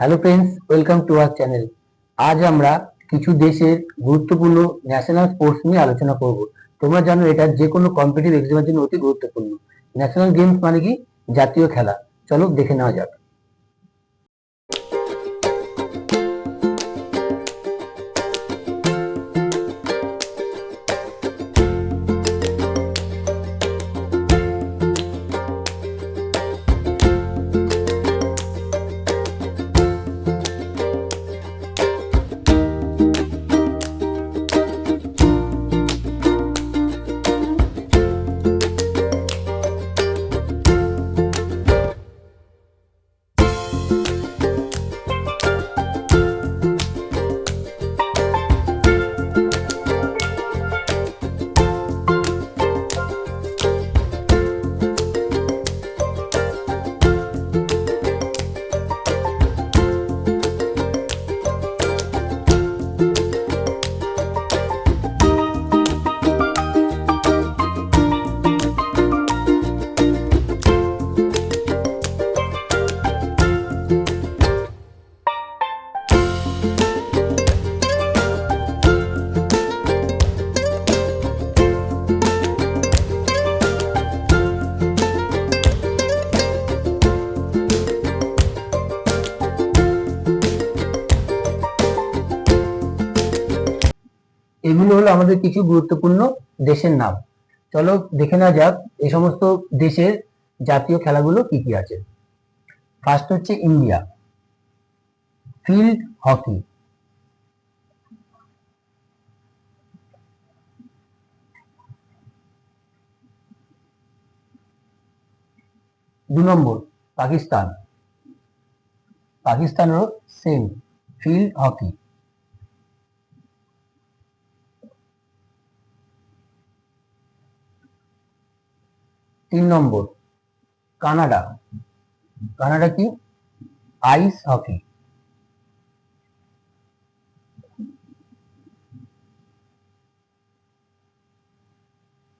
Hello friends welcome to our channel আজ আমরা কিছু দেশের গুরুত্বপূর্ণ ন্যাশনাল স্পোর্টস নিয়ে আলোচনা করব। তোমরা জানো এটা যে কোনো কম্পিটিভ এক্সামের জন্য অতি গুরুত্বপূর্ণ। ন্যাশনাল গেমস মানে কি? জাতীয় খেলা। চলো দেখে নেওয়া যাক। এগুলো হলো আমাদের কিছু গুরুত্বপূর্ণ দেশের নাম। চলো দেখে নেওয়া যাক এ সমস্ত দেশের জাতীয় খেলাগুলো কি কি আছে। ফার্স্ট হচ্ছে ইন্ডিয়া ফিল্ড হকি দু নম্বর, পাকিস্তান। পাকিস্তানেরও সেম ফিল্ড হকি তিন নম্বর, কানাডা। কানাডা কি? Ice hockey.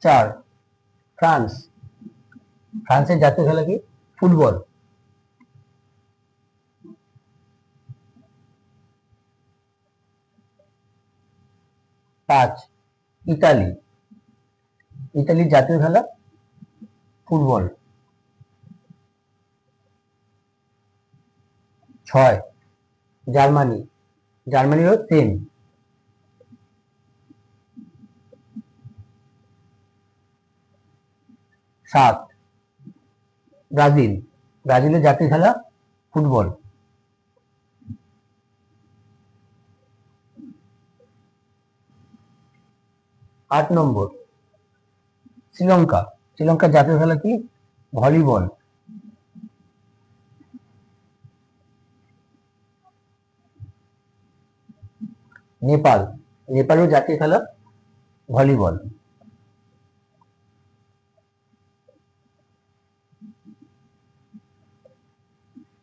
চার, ফ্রান্স। ফ্রান্সের জাতীয় খেলা কি? ফুটবল। পাঁচ, ইতালি। ইতালির জাতীয় খেলা ফুটবল। ছয় জার্মানি। জার্মানিরও তিন। সাত ব্রাজিল। ব্রাজিলের জাতীয় খেলা ফুটবল। আট নম্বর শ্রীলঙ্কা। শ্রীলঙ্কার জাতীয় খেলা কি? ভলিবল। নেপাল। নেপালের জাতীয় খেলা, ভলিবল।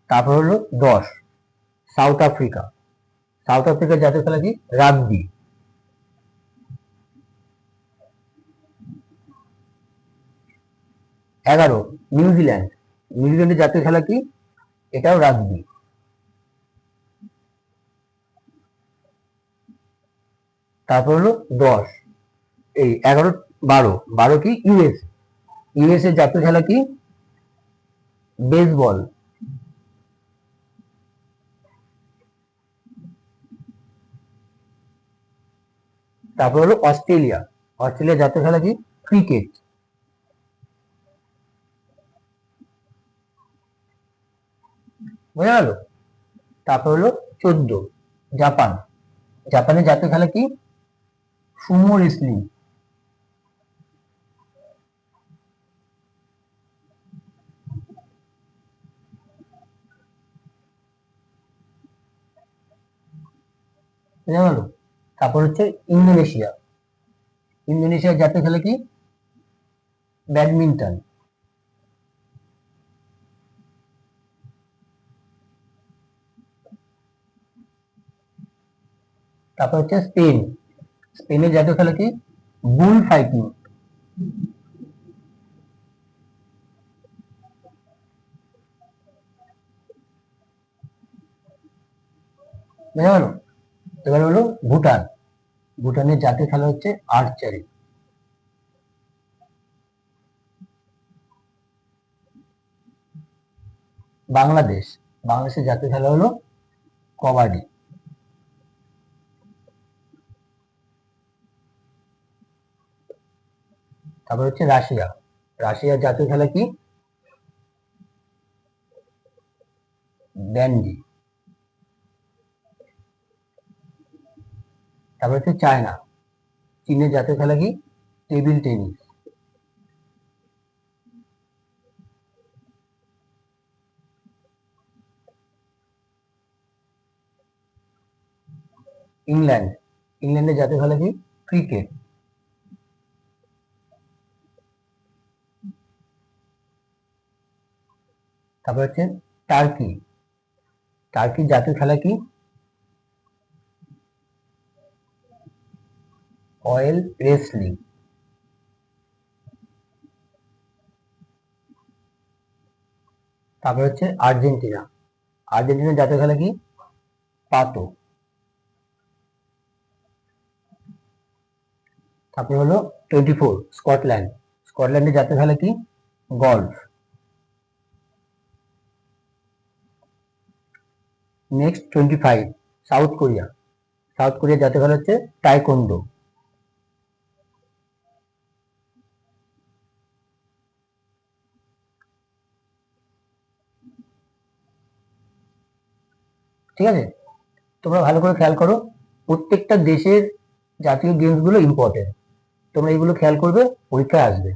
তারপর হলো দশ, সাউথ আফ্রিকা। সাউথ আফ্রিকার জাতীয় খেলা কি? রাগবি। এগারো নিউজিল্যান্ড নিউজিল্যান্ডের জাতীয় খেলা কি? এটাও রাগবি তারপর হলো দশ। এই এগারো, বারো। বারো কি? ইউএস ইউএস এর জাতীয় খেলা কি? বেসবল তারপর হলো অস্ট্রেলিয়া। অস্ট্রেলিয়ার জাতীয় খেলা কি? ক্রিকেট বোঝা গেল তারপর হলো চোদ্দ, জাপান। জাপানের জাতীয় খেলা কি? Sumo wrestling. বোঝা তারপর হচ্ছে ইন্দোনেশিয়া। ইন্দোনেশিয়ার জাতীয় খেলা কি? ব্যাডমিন্টন। তারপর হচ্ছে স্পেন স্পেনের জাতীয় খেলা কি? বুল ফাইটিং এবার হলো ভুটান। ভুটানের জাতীয় খেলা হচ্ছে আর্চারি বাংলাদেশ। বাংলাদেশের জাতীয় খেলা হলো কবাডি। তারপর হচ্ছে রাশিয়া। রাশিয়ার জাতীয় খেলা কি? ব্যান্ডি। তারপর হচ্ছে চায়না। চীনের জাতীয় খেলা কি? Table tennis. ইংল্যান্ড। ইংল্যান্ডের জাতীয় খেলা কি? ক্রিকেট। তারপর হচ্ছে টার্কি টার্কির জাতীয় খেলা কি? অয়েল রেসলিং তারপর হচ্ছে আর্জেন্টিনা। আর্জেন্টিনার জাতীয় খেলা কি? পাতো। তারপর হলো টোয়েন্টি ফোর স্কটল্যান্ড স্কটল্যান্ডের জাতীয় খেলা কি? Golf next twenty five South Korea South কোরিয়ার জাতীয় খেলা হচ্ছে টাইকোন্ডো ঠিক আছে? তোমরা ভালো করে খেয়াল করো, প্রত্যেকটা দেশের জাতীয় গেমসগুলো ইম্পর্টেন্ট তোমরা এগুলো খেয়াল করবে, পরীক্ষায় আসবে।